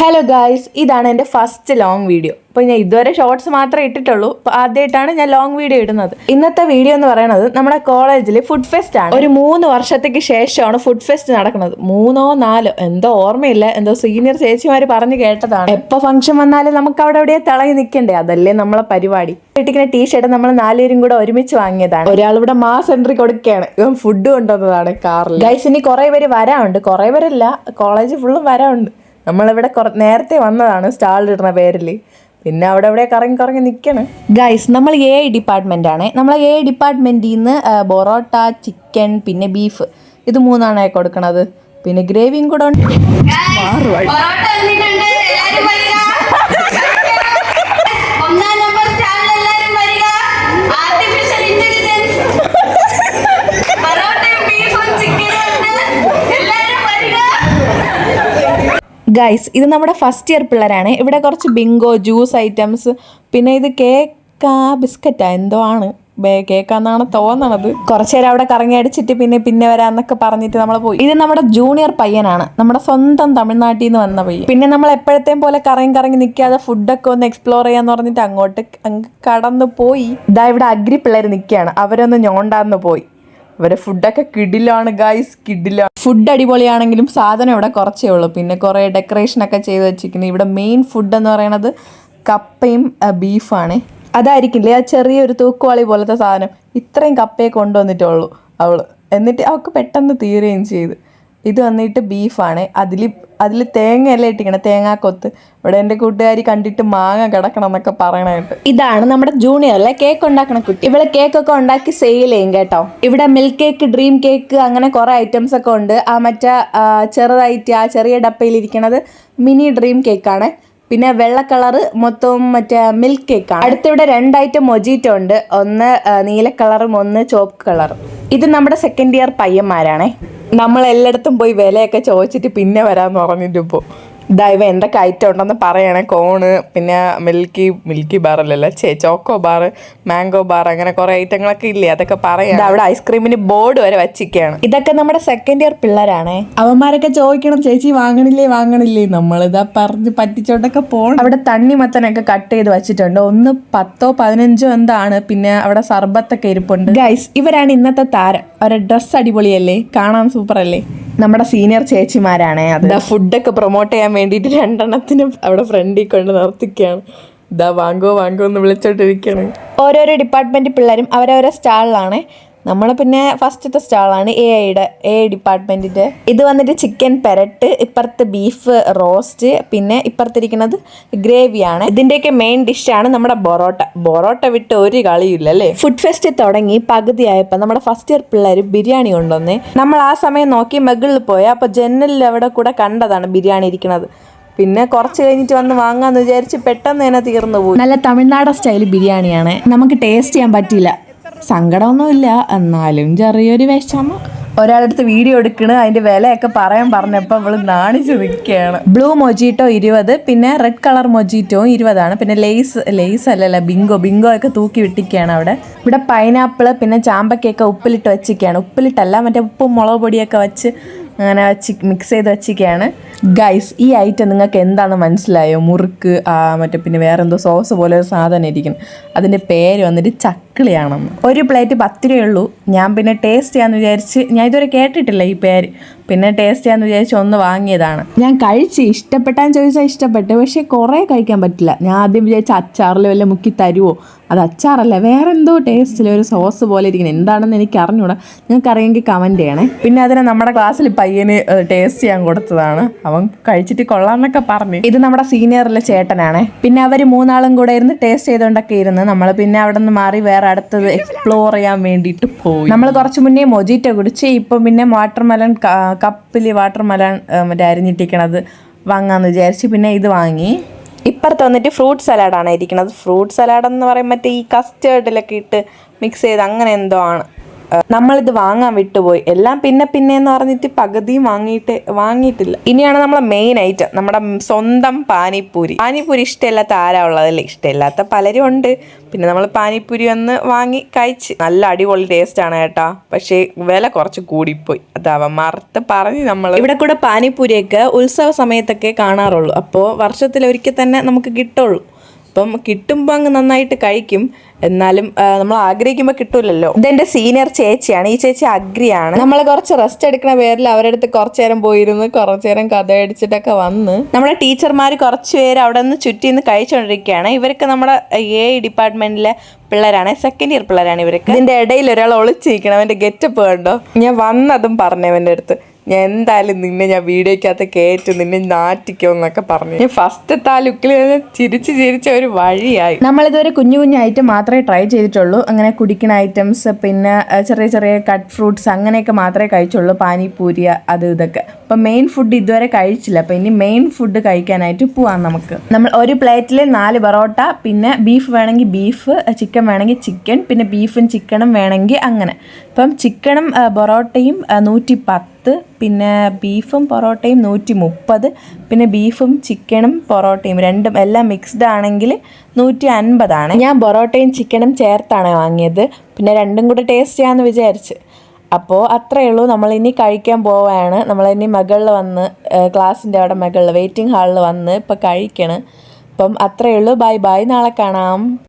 Hello guys ഇതാണ് എന്റെ first long video അപ്പോൾ ഞാൻ ഇതുവരെ ഷോർട്സ് മാത്രമേ ഇട്ടിട്ടുള്ളൂ. അപ്പോൾ ആദ്യമായിട്ടാണ് ഞാൻ ലോങ് വീഡിയോ ഇടുന്നത്. ഇന്നത്തെ വീഡിയോ എന്ന് പറയുന്നത് നമ്മുടെ കോളേജിൽ ഫുഡ് ഫെസ്റ്റ് ആണ്. ഒരു മൂന്ന് വർഷത്തേക്ക് ശേഷമാണ് ഫുഡ് ഫെസ്റ്റ് നടക്കുന്നത്. മൂന്നോ നാലോ എന്തോ ഓർമ്മയില്ല. എന്തോ സീനിയർ ചേച്ചിമാർ പറഞ്ഞു കേട്ടതാണ്. എപ്പോൾ ഫംഗ്ഷൻ വന്നാലും നമുക്ക് അവിടെ എവിടെയാ തിളങ്ങി നിൽക്കണ്ടേ? അതല്ലേ നമ്മളെ പരിപാടി. ഇട്ടിരിക്കുന്ന ടീഷർട്ട് നമ്മൾ നാലുപേരും കൂടെ ഒരുമിച്ച് വാങ്ങിയതാണ്. ഒരാൾ ഇവിടെ മാസ് എൻട്രി കൊടുക്കുകയാണ്. ഇവൻ ഫുഡ് കൊണ്ടുവന്നതാണ് കാറിൽ ഗൈസ് ഇനി കുറേ പേര് വരാനുണ്ട്. കുറേ പേരല്ല. കോളേജ് ഫുള്ളും വരാനുണ്ട്. നമ്മളിവിടെ കുറ നേരത്തെ വന്നതാണ് സ്റ്റാളിലിടുന്ന ഇടുന്ന പേരിൽ പിന്നെ അവിടെ അവിടെ കറങ്ങി കറങ്ങി നിൽക്കണം ഗൈസ് നമ്മൾ എ ഡിപ്പാർട്ട്മെന്റ് ആണ്. നമ്മൾ എ ഡിപ്പാർട്ട്മെന്റിൽ നിന്ന് ബൊറോട്ട ചിക്കൻ പിന്നെ ബീഫ് ഇത് മൂന്നാണ് കൊടുക്കണത്. പിന്നെ ഗ്രേവിയും കൂടെ ഉണ്ട്. ഗൈസ് ഇത് നമ്മുടെ ഫസ്റ്റ് ഇയർ പിള്ളേരാണ്. ഇവിടെ കുറച്ച് ബിങ്കോ ജ്യൂസ് ഐറ്റംസ് പിന്നെ ഇത് കേക്കാ ബിസ്ക്കറ്റാ എന്തോ ആണ്. കേക്കാന്നാണ് തോന്നണത്. കുറച്ചു നേരം അവിടെ കറങ്ങി അടിച്ചിട്ട് പിന്നെ പിന്നെ വരാന്നൊക്കെ പറഞ്ഞിട്ട് നമ്മൾ പോയി. ഇത് നമ്മുടെ ജൂനിയർ പയ്യനാണ്. നമ്മുടെ സ്വന്തം തമിഴ്നാട്ടിൽ നിന്ന് വന്ന പയ്യൻ. പിന്നെ നമ്മൾ എപ്പോഴത്തെയും പോലെ കറങ്ങി കറങ്ങി നിൽക്കാതെ ഫുഡൊക്കെ ഒന്ന് എക്സ്പ്ലോർ ചെയ്യാന്ന് പറഞ്ഞിട്ട് അങ്ങോട്ട് അങ്ങ് കടന്നു പോയി. ഇതാ ഇവിടെ അഗ്രി പിള്ളേർ നിൽക്കുകയാണ്. അവരൊന്ന് ഞോണ്ടാന്ന് പോയി. ഇവരെ ഫുഡൊക്കെ കിഡിലാണ് ഗായ്സ് കിഡിലാണ് ഫുഡ് അടിപൊളിയാണെങ്കിലും സാധനം ഇവിടെ കുറച്ചേ ഉള്ളൂ. പിന്നെ കുറേ ഡെക്കറേഷൻ ഒക്കെ ചെയ്ത് വെച്ചിരിക്കുന്നത് ഇവിടെ മെയിൻ ഫുഡ് എന്ന് പറയുന്നത് കപ്പയും ബീഫാണ്. അതായിരിക്കില്ലേ ആ ചെറിയൊരു തൂക്കുവാളി പോലത്തെ സാധനം? ഇത്രയും കപ്പയെ കൊണ്ടുവന്നിട്ടുള്ളൂ അവൾ. എന്നിട്ട് അവൾക്ക് പെട്ടെന്ന് തീരുകയും ചെയ്തു. ഇത് വന്നിട്ട് ബീഫാണ്. അതിൽ അതിൽ തേങ്ങയല്ല ഇട്ടിക്കണം തേങ്ങാക്കൊത്ത് ഇവിടെ എന്റെ കൂട്ടുകാരി കണ്ടിട്ട് മാങ്ങ കിടക്കണം എന്നൊക്കെ പറയണായിട്ട് ഇതാണ് നമ്മുടെ ജൂനിയറിലെ കേക്ക് ഉണ്ടാക്കണ കുട്ടി. ഇവിടെ കേക്കൊക്കെ ഉണ്ടാക്കി സെയിൽ ചെയ്യും കേട്ടോ. ഇവിടെ മിൽക്ക് കേക്ക് ഡ്രീം കേക്ക് അങ്ങനെ കുറെ ഐറ്റംസ് ഒക്കെ ഉണ്ട്. ആ മറ്റേ ചെറുതായിട്ട് ആ ചെറിയ ഡപ്പയിൽ ഇരിക്കണത് മിനി ഡ്രീം കേക്കാണ് പിന്നെ വെള്ള കളറ് മൊത്തവും മറ്റേ മിൽക്ക് കേക്കാണ് അടുത്തിവിടെ രണ്ടായിട്ട് മൊജീറ്റോ ഉണ്ട്. ഒന്ന് നീല കളറും ഒന്ന് ചോപ്പ് കളറും ഇത് നമ്മുടെ സെക്കൻഡ് ഇയർ പയ്യന്മാരാണേ. നമ്മൾ എല്ലായിടത്തും പോയി വിലയൊക്കെ ചോദിച്ചിട്ട് പിന്നെ വരാമെന്ന് പറഞ്ഞിട്ട് ഇവ എന്തൊക്കെ ഐറ്റം ഉണ്ടെന്ന് പറയണേ കോണ് പിന്നെ മിൽക്കി മിൽക്കി ബാർ അല്ലല്ലോ ചേ ചോക്കോ ബാർ മാംഗോ ബാർ അങ്ങനെ കുറെ ഐറ്റങ്ങളൊക്കെ ഇല്ലേ അതൊക്കെ പറയാം അവിടെ ഐസ്ക്രീമിന് ബോർഡ് വരെ വച്ചിരിക്കുകയാണ് ഇതൊക്കെ നമ്മുടെ സെക്കൻഡ് ഇയർ പിള്ളേരാണേ. അവന്മാരൊക്കെ ചോദിക്കണം ചേച്ചി വാങ്ങണില്ലേ വാങ്ങണില്ലേ? നമ്മളിതാ പറഞ്ഞ് പറ്റിച്ചോണ്ടൊക്കെ പോകണം അവിടെ തണ്ണിമത്തനൊക്കെ കട്ട് ചെയ്ത് വെച്ചിട്ടുണ്ട്. ഒന്ന് പത്തോ പതിനഞ്ചോ എന്താണ് പിന്നെ അവിടെ സർബത്തൊക്കെ ഇരിപ്പുണ്ട്. ഗൈസ് ഇവരാണ് ഇന്നത്തെ താരം. അവരുടെ ഡ്രസ്സ് അടിപൊളിയല്ലേ? കാണാൻ സൂപ്പർ അല്ലേ നമ്മുടെ സീനിയർ ചേച്ചിമാരാണ് അത് ഫുഡൊക്കെ പ്രൊമോട്ട് ചെയ്യാൻ വേണ്ടിയിട്ട് രണ്ടെണ്ണത്തിന് അവിടെ ഫ്രണ്ടിൽ കൊണ്ട് നിർത്തിക്കുകയാണ്. ഇതാ വാങ്ങോ വാങ്ങോ എന്ന് വിളിച്ചോണ്ടിരിക്കുകയാണ്. ഓരോരോ ഡിപ്പാർട്ട്മെന്റ് പിള്ളേരും അവരവരെ സ്റ്റാളിലാണ് നമ്മൾ പിന്നെ ഫസ്റ്റത്തെ സ്റ്റാളാണ് എ ഐയുടെ എ ഐ ഡിപ്പാർട്ട്മെന്റിന്റെ ഇത് വന്നിട്ട് ചിക്കൻ പെരട്ട് ഇപ്പുറത്ത് ബീഫ് റോസ്റ്റ് പിന്നെ ഇപ്പുറത്തിരിക്കുന്നത് ഗ്രേവിയാണ്. ഇതിന്റെയൊക്കെ മെയിൻ ഡിഷാണ് നമ്മുടെ ബൊറോട്ട. ബൊറോട്ട വിട്ട് ഒരു കളിയില്ല അല്ലേ ഫുഡ് ഫെസ്റ്റ് തുടങ്ങി പകുതിയായപ്പോൾ നമ്മുടെ ഫസ്റ്റ് ഇയർ പിള്ളേർ ബിരിയാണി കൊണ്ടുവന്നേ. നമ്മൾ ആ സമയം നോക്കി മെഗളിൽ പോയി. അപ്പോൾ ജനലിൽ അവിടെ കൂടെ കണ്ടതാണ് ബിരിയാണി ഇരിക്കുന്നത്. പിന്നെ കുറച്ച് കഴിഞ്ഞിട്ട് വന്ന് വാങ്ങാന്ന് വിചാരിച്ച് പെട്ടെന്ന് തന്നെ തീർന്നു പോയി. നല്ല തമിഴ്നാടൻ സ്റ്റൈൽ ബിരിയാണിയാണ്. നമുക്ക് ടേസ്റ്റ് ചെയ്യാൻ പറ്റിയില്ല. സങ്കടമൊന്നുമില്ല. എന്നാലും ചെറിയൊരു വിഷമം. ഒരാളടുത്ത് വീഡിയോ എടുക്കണ് അതിന്റെ വിലയൊക്കെ പറയാൻ പറഞ്ഞപ്പോൾ അവൾ നാണിച്ചു നിൽക്കുകയാണ് ബ്ലൂ മൊജീറ്റോ ഇരുപത് പിന്നെ റെഡ് കളർ മൊജീറ്റോ ഇരുപതാണ്. പിന്നെ ലേസ് ലേസ് അല്ലല്ല ബിങ്കോ ബിങ്കോ ഒക്കെ തൂക്കി വിട്ടിക്കുകയാണ് അവിടെ. ഇവിടെ പൈനാപ്പിൾ പിന്നെ ചാമ്പക്കയൊക്കെ ഉപ്പിലിട്ട് വെച്ചിരിക്കുകയാണ് ഉപ്പിലിട്ടല്ല മറ്റേ ഉപ്പും മുളക് പൊടിയൊക്കെ വെച്ച് അങ്ങനെ വെച്ച് മിക്സ് ചെയ്ത് വെച്ചിരിക്കുകയാണ് ഗൈസ് ഈ ഐറ്റം നിങ്ങൾക്ക് എന്താണ് മനസ്സിലായോ? മുറുക്ക് മറ്റേ പിന്നെ വേറെ എന്തോ സോസ് പോലെ ഒരു സാധനം ഇരിക്കുന്നു. അതിന്റെ പേര് വന്നിട്ട് ചക്കിളിയാണെന്ന്. ഒരു പ്ലേറ്റ് പത്ത് രൂപയുള്ളൂ ഞാൻ പിന്നെ ടേസ്റ്റ് ചെയ്യാമെന്ന് വിചാരിച്ച് ഞാൻ ഇതുവരെ കേട്ടിട്ടില്ല ഈ പേര്. പിന്നെ ടേസ്റ്റ് ചെയ്യാന്ന് വിചാരിച്ച് ഒന്ന് വാങ്ങിയതാണ്. ഞാൻ കഴിച്ച് ഇഷ്ടപ്പെട്ടാന്ന് ചോദിച്ചാൽ ഇഷ്ടപ്പെട്ടു പക്ഷേ കുറേ കഴിക്കാൻ പറ്റില്ല. ഞാൻ ആദ്യം വിചാരിച്ച അച്ചാറിൽ വല്ല മുക്കി തരുമോ അത് അച്ചാറല്ല വേറെ എന്തോ ടേസ്റ്റിൽ ഒരു സോസ് പോലെ ഇരിക്കുന്നത് എന്താണെന്ന് എനിക്ക് അറിഞ്ഞൂടാ നിങ്ങൾക്ക് അറിയെങ്കിൽ കമന്റ് ചെയ്യണേ. പിന്നെ അതിനെ നമ്മുടെ ക്ലാസ്സിൽ പയ്യന് ടേസ്റ്റ് ചെയ്യാൻ കൊടുത്തതാണ്. അവൻ കഴിച്ചിട്ട് കൊള്ളാന്നൊക്കെ പറഞ്ഞു. ഇത് നമ്മുടെ സീനിയറിലെ ചേട്ടനാണേ. പിന്നെ അവർ മൂന്നാളും കൂടെ ഇരുന്ന് ടേസ്റ്റ് ചെയ്തുകൊണ്ടൊക്കെ ഇരുന്ന് നമ്മൾ പിന്നെ അവിടെ നിന്ന് മാറി വേറെ അടുത്തത് എക്സ്പ്ലോർ ചെയ്യാൻ വേണ്ടിയിട്ട് പോയി. നമ്മൾ കുറച്ച് മുന്നേ മൊജിറ്റോ കുടിച്ച് ഇപ്പം പിന്നെ വാട്ടർ മെലൺ കപ്പിൽ വാട്ടർ മെലൺ മറ്റേ അരിഞ്ഞിട്ടിരിക്കണത് വാങ്ങാന്ന് വിചാരിച്ച് പിന്നെ ഇത് വാങ്ങി. ഇപ്പുറത്ത് വന്നിട്ട് ഫ്രൂട്ട് സലാഡാണ് ഇരിക്കുന്നത് ഫ്രൂട്ട് സലാഡ് എന്ന് പറയുമ്പോൾ മറ്റേ ഈ കസ്റ്റേർഡിലൊക്കെ ഇട്ട് മിക്സ് ചെയ്ത് അങ്ങനെ എന്തോ ആണ്. നമ്മളിത് വാങ്ങാൻ വിട്ടുപോയി. എല്ലാം പിന്നെ പിന്നെ എന്ന് പറഞ്ഞിട്ട് പകുതിയും വാങ്ങിയിട്ട് വാങ്ങിയിട്ടില്ല. ഇനിയാണ് നമ്മളെ മെയിൻ ഐറ്റം നമ്മുടെ സ്വന്തം പാനിപ്പൂരി. പാനിപ്പൂരി ഇഷ്ടമില്ലാത്ത ആരാ ഉള്ളതല്ലേ ഇഷ്ടമില്ലാത്ത പലരും ഉണ്ട്. പിന്നെ നമ്മൾ പാനിപ്പൂരി ഒന്ന് വാങ്ങി കഴിച്ച്. നല്ല അടിപൊളി ടേസ്റ്റ് ആണ് കേട്ടോ. പക്ഷേ വില കുറച്ച് കൂടിപ്പോയി. അതാവ മറുത്ത് പറഞ്ഞ് നമ്മൾ ഇവിടെ കൂടെ പാനിപ്പൂരിയൊക്കെ ഉത്സവ സമയത്തൊക്കെ കാണാറുള്ളൂ. അപ്പോൾ വർഷത്തിലൊരിക്കൽ തന്നെ നമുക്ക് കിട്ടുള്ളൂ. അപ്പം കിട്ടുമ്പോൾ അങ്ങ് നന്നായിട്ട് കഴിക്കും. എന്നാലും നമ്മൾ ആഗ്രഹിക്കുമ്പോൾ കിട്ടൂലല്ലോ. ഇതെന്റെ സീനിയർ ചേച്ചിയാണ്. ഈ ചേച്ചി അഗ്രിയാണ്. നമ്മൾ കുറച്ച് റെസ്റ്റ് എടുക്കുന്ന പേരിൽ അവരുടെ അടുത്ത് കുറച്ചു നേരം പോയിരുന്ന്. കുറച്ചു നേരം കഥ അടിച്ചിട്ടൊക്കെ വന്ന്. നമ്മുടെ ടീച്ചർമാർ കുറച്ച് പേര് അവിടെ നിന്ന് ചുറ്റി നിന്ന് കഴിച്ചുകൊണ്ടിരിക്കുകയാണ് ഇവർക്ക് നമ്മുടെ എ ഡിപ്പാർട്ട്മെന്റിലെ പിള്ളേരാണ്. സെക്കൻഡ് ഇയർ പിള്ളേരാണ് ഇവർക്ക് ഇതിന്റെ ഇടയിൽ ഒരാൾ ഒളിച്ചിരിക്കണം അവന്റെ ഗെറ്റപ്പ് കണ്ടോ? ഞാൻ വന്നതും പറഞ്ഞു അവന്റെ അടുത്ത്. ഞാൻ എന്തായാലും നിന്നെ ഞാൻ വീഡിയോക്കകത്ത് കയറ്റും നിന്നെ നാറ്റിക്കോ എന്നൊക്കെ പറഞ്ഞു. ഞാൻ ഫസ്റ്റത്തെ ആ ലുക്കിൽ ചിരിച്ച് ചിരിച്ച ഒരു വഴിയായി. നമ്മളിതുവരെ കുഞ്ഞു കുഞ്ഞു ഐറ്റം മാത്രമേ ട്രൈ ചെയ്തിട്ടുള്ളൂ. അങ്ങനെ കുടിക്കുന്ന ഐറ്റംസ് പിന്നെ ചെറിയ ചെറിയ കട്ട് ഫ്രൂട്ട്സ് അങ്ങനെയൊക്കെ മാത്രമേ കഴിച്ചുള്ളൂ. പാനിപൂരി അത് ഇതൊക്കെ. അപ്പം മെയിൻ ഫുഡ് ഇതുവരെ കഴിച്ചില്ല. അപ്പം ഇനി മെയിൻ ഫുഡ് കഴിക്കാനായിട്ട് പോവാം നമുക്ക്. നമ്മൾ ഒരു പ്ലേറ്റിൽ നാല് പൊറോട്ട പിന്നെ ബീഫ് വേണമെങ്കിൽ ബീഫ് ചിക്കൻ വേണമെങ്കിൽ ചിക്കൻ പിന്നെ ബീഫും ചിക്കനും വേണമെങ്കിൽ അങ്ങനെ. അപ്പം ചിക്കനും പൊറോട്ടയും നൂറ്റി പത്ത് പിന്നെ ബീഫും പൊറോട്ടയും നൂറ്റി മുപ്പത് പിന്നെ ബീഫും ചിക്കനും പൊറോട്ടയും രണ്ടും എല്ലാം മിക്സ്ഡ് ആണെങ്കിൽ നൂറ്റി അൻപതാണ് ഞാൻ പൊറോട്ടയും ചിക്കനും ചേർത്താണ് വാങ്ങിയത്. പിന്നെ രണ്ടും കൂടെ ടേസ്റ്റ് ചെയ്യാമെന്ന് വിചാരിച്ച്. അപ്പോൾ അത്രയേ ഉള്ളൂ. നമ്മൾ ഇനി കഴിക്കാൻ പോവുകയാണ് നമ്മളിനി മകളിൽ വന്ന് ക്ലാസ്സിന്റെ അവിടെ മകളിൽ വെയിറ്റിംഗ് ഹാളിൽ വന്ന് ഇപ്പോൾ കഴിക്കണം. അപ്പം അത്രയേ ഉള്ളൂ. ബൈ ബൈ നാളെ കാണാം.